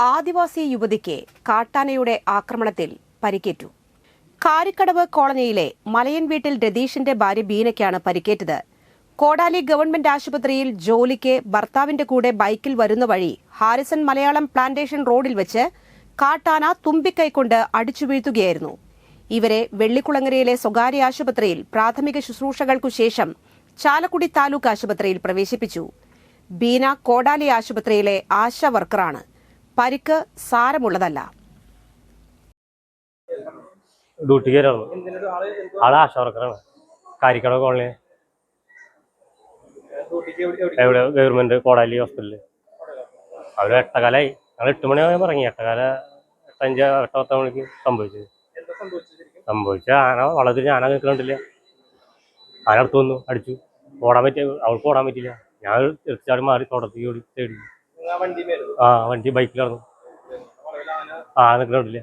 ആദിവാസി യുവതിക്ക് കാട്ടാനയുടെ ആക്രമണത്തിൽ പരിക്കേറ്റു. കാരിക്കടവ് കോളനിയിലെ മലയൻ വീട്ടിൽ രതീഷിന്റെ ഭാര്യ ബീനയ്ക്കാണ് പരിക്കേറ്റത്. കോടാലി ഗവൺമെന്റ് ആശുപത്രിയിൽ ജോലിക്ക് ഭർത്താവിന്റെ കൂടെ ബൈക്കിൽ വരുന്ന വഴി ഹാരിസൺ മലയാളം പ്ലാന്റേഷൻ റോഡിൽ വെച്ച് കാട്ടാന തുമ്പിക്കൈകൊണ്ട് അടിച്ചു വീഴ്ത്തുകയായിരുന്നു. ഇവരെ വെള്ളിക്കുളങ്ങരയിലെ സ്വകാര്യ ആശുപത്രിയിൽ പ്രാഥമിക ശുശ്രൂഷകൾക്കു ശേഷം ചാലക്കുടി താലൂക്ക് ആശുപത്രിയിൽ പ്രവേശിപ്പിച്ചു. ബീന കോടാലി ആശുപത്രിയിലെ ആശ വർക്കറാണ്. പരിക്ക് സാരമുള്ളതല്ല. ആശാ വർക്കറാണ് കാരിക്കട എവിടെ? ഗവൺമെന്റ് കോടാലി പത്ത് മണിക്ക് സംഭവിച്ച ആന വളർത്തി ആന നിൽക്കണ്ടില്ല ആന അടുത്ത് വന്നു അടിച്ചു. ഓടാൻ പറ്റിയ അവൾക്ക് ഓടാൻ പറ്റില്ല. ഞാൻ തീർച്ചയായിട്ടും മാറി തോട്ടത്തേക്ക് ഓടി തേടി. ആ വണ്ടി ബൈക്കിലായിരുന്നു. ആ ആ നിൽക്കണ്ടില്ല